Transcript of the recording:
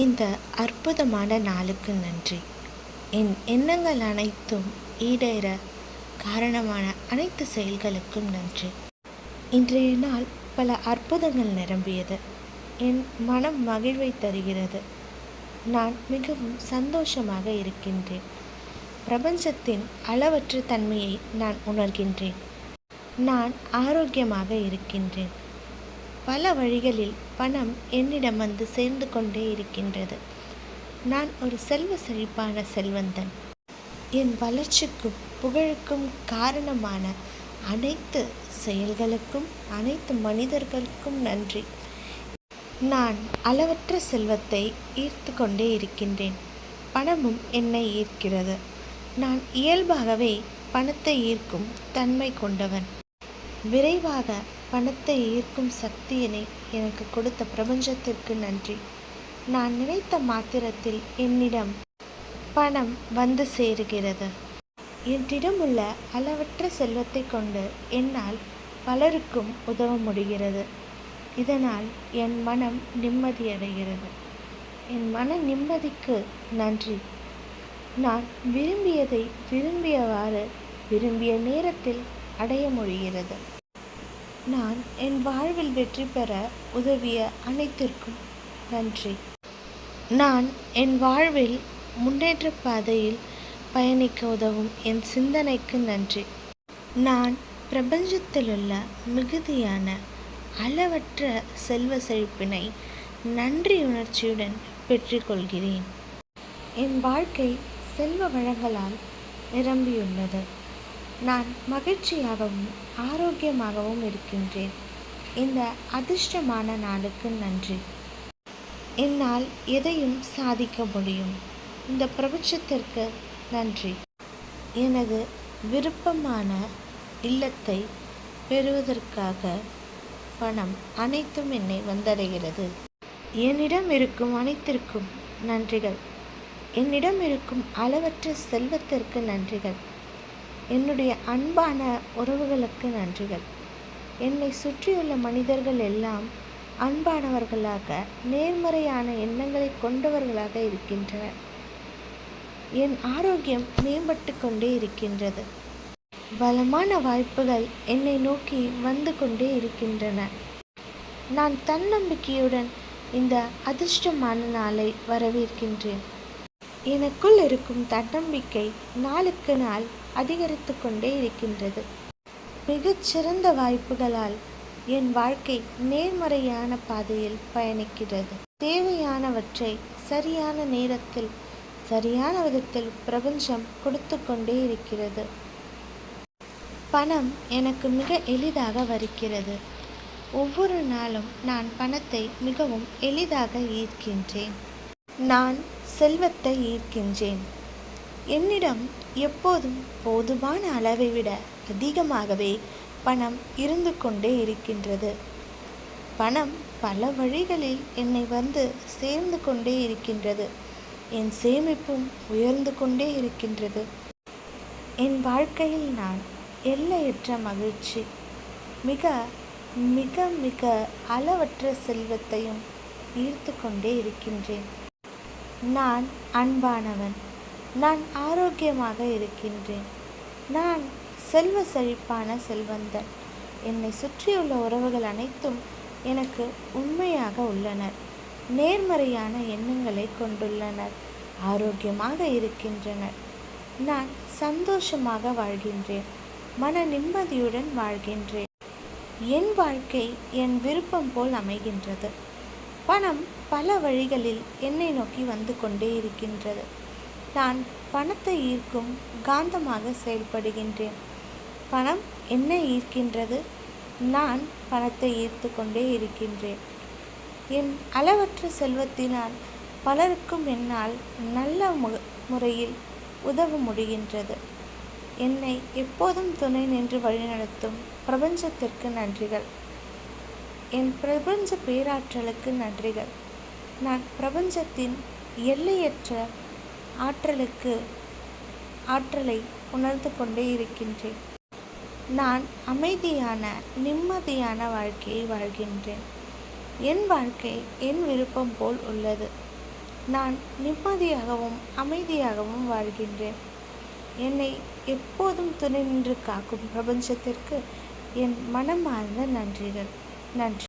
இந்த அற்புதமான நாளுக்கு நன்றி. என் எண்ணங்கள் அனைத்தும் ஈடேற காரணமான அனைத்து செயல்களுக்கும் நன்றி. இன்றைய நாள் பல அற்புதங்கள் நிரம்பியது. என் மனம் மகிழ்வை தருகிறது. நான் மிகவும் சந்தோஷமாக இருக்கின்றேன். பிரபஞ்சத்தின் அளவற்ற தன்மையை நான் உணர்கின்றேன். நான் ஆரோக்கியமாக இருக்கின்றேன். பல வழிகளில் பணம் என்னிடம் வந்து சேர்ந்து கொண்டே இருக்கின்றது. நான் ஒரு செல்வ செழிப்பான செல்வந்தன். என் வளர்ச்சிக்கும் புகழுக்கும் காரணமான அனைத்து செயல்களுக்கும் அனைத்து மனிதர்களுக்கும் நன்றி. நான் அளவற்ற செல்வத்தை ஈர்த்து கொண்டே இருக்கின்றேன். பணமும் என்னை ஈர்க்கிறது. நான் இயல்பாகவே பணத்தை ஈர்க்கும் தன்மை கொண்டவன். விரைவாக பணத்தை ஈர்க்கும் சக்தியினை எனக்கு கொடுத்த பிரபஞ்சத்திற்கு நன்றி. நான் நினைத்த மாத்திரத்தில் என்னிடம் பணம் வந்து சேருகிறது. என்னிடம் உள்ள அளவற்ற செல்வத்தை கொண்டு என்னால் பலருக்கும் உதவ முடிகிறது. இதனால் என் மனம் நிம்மதியடைகிறது என் மன நிம்மதிக்கு நன்றி. நான் விரும்பியதை விரும்பியவாறு விரும்பிய நேரத்தில் அடைய முடிகிறது. நான் என் வாழ்வில் வெற்றி பெற உதவிய அனைத்திற்கும் நன்றி. நான் என் வாழ்வில் முன்னேற்ற பாதையில் பயணிக்க உதவும் என் சிந்தனைக்கு நன்றி. நான் பிரபஞ்சத்திலுள்ள மிகுதியான அளவற்ற செல்வ செழிப்பினை நன்றி உணர்ச்சியுடன் பெற்றுக்கொள்கிறேன் என் வாழ்க்கை செல்வ வளங்களால் நிரம்பியுள்ளது. நான் மகிழ்ச்சியாகவும் ஆரோக்கியமாகவும் இருக்கின்றேன். இந்த அதிர்ஷ்டமான நாளுக்கு நன்றி. என்னால் எதையும் சாதிக்க முடியும். இந்த பிரபஞ்சத்திற்கு நன்றி. எனது விருப்பமான இல்லத்தை பெறுவதற்காக பணம் அனைத்தும் என்னை வந்தடைகிறது. என்னிடம் இருக்கும் அனைத்திற்கும் நன்றிகள். என்னிடம் இருக்கும் அளவற்ற செல்வத்திற்கு நன்றிகள். என்னுடைய அன்பான உறவுகளுக்கு நன்றிகள். என்னை சுற்றியுள்ள மனிதர்கள் எல்லாம் அன்பானவர்களாக நேர்மறையான எண்ணங்களை கொண்டவர்களாக இருக்கின்றனர். என் ஆரோக்கியம் மேம்பட்டு கொண்டே இருக்கின்றது. பலமான வாய்ப்புகள் என்னை நோக்கி வந்து கொண்டே இருக்கின்றன. நான் தன்னம்பிக்கையுடன் இந்த அதிர்ஷ்டமான நாளை வரவேற்கின்றேன். எனக்குள் இருக்கும் தன்னம்பிக்கை நாளுக்கு நாள் அதிகரித்து கொண்டே இருக்கின்றது. மிகச்சிறந்த வாய்ப்புகளால் என் வாழ்க்கை நேர்மறையான பாதையில் பயணிக்கிறது. தேவையானவற்றை சரியான நேரத்தில் சரியான விதத்தில் பிரபஞ்சம் கொடுத்து கொண்டே இருக்கிறது. பணம் எனக்கு மிக எளிதாக வருகிறது. ஒவ்வொரு நாளும் நான் பணத்தை மிகவும் எளிதாக ஈர்க்கின்றேன். நான் செல்வத்தை ஈர்க்கின்றேன். என்னிடம் எப்போதும் போதுமான அளவை விட அதிகமாகவே பணம் இருந்து கொண்டே இருக்கின்றது. பணம் பல வழிகளில் என்னை வந்து சேர்ந்து கொண்டே இருக்கின்றது. என் சேமிப்பும் உயர்ந்து கொண்டே இருக்கின்றது. என் வாழ்க்கையில் நான் எல்லையற்ற மகிழ்ச்சி மிக மிக மிக அளவற்ற செல்வத்தையும் ஈர்த்து கொண்டே இருக்கின்றேன். நான் அன்பானவன் நான் ஆரோக்கியமாக இருக்கின்றேன். நான் செல்வ செழிப்பான செல்வந்தன். என்னை சுற்றியுள்ள உறவுகள் அனைத்தும் எனக்கு உண்மையாக உள்ளனர் நேர்மறையான எண்ணங்களை கொண்டுள்ளனர். ஆரோக்கியமாக இருக்கின்றனர். நான் சந்தோஷமாக வாழ்கின்றேன். மன நிம்மதியுடன் வாழ்கின்றேன். என் வாழ்க்கை என் விருப்பம் போல் அமைகின்றது. பணம் பல வழிகளில் என்னை நோக்கி வந்து கொண்டே இருக்கின்றது. நான் பணத்தை ஈர்க்கும் காந்தமாக செயல்படுகின்றேன். பணம் என்ன ஈர்க்கின்றது? நான் பணத்தை ஈர்த்து கொண்டே இருக்கின்றேன். என் அளவற்ற செல்வத்தினால் பலருக்கும் என்னால் நல்ல மு முறையில் உதவ முடிகின்றது. என்னை எப்போதும் துணை நின்று வழிநடத்தும் பிரபஞ்சத்திற்கு நன்றிகள். என் பிரபஞ்ச பேராற்றலுக்கு நன்றிகள். நான் பிரபஞ்சத்தின் எல்லையற்ற ஆற்றலுக்கு ஆற்றலை உணர்ந்து கொண்டே இருக்கின்றேன். நான் அமைதியான நிம்மதியான வாழ்க்கையை வாழ்கின்றேன். என் வாழ்க்கை என் விருப்பம் போல் உள்ளது. நான் நிம்மதியாகவும் அமைதியாகவும் வாழ்கின்றேன். என்னை எப்போதும் துணை நின்று காக்கும் பிரபஞ்சத்திற்கு என் மனமார்ந்த நன்றிகள். நன்றி.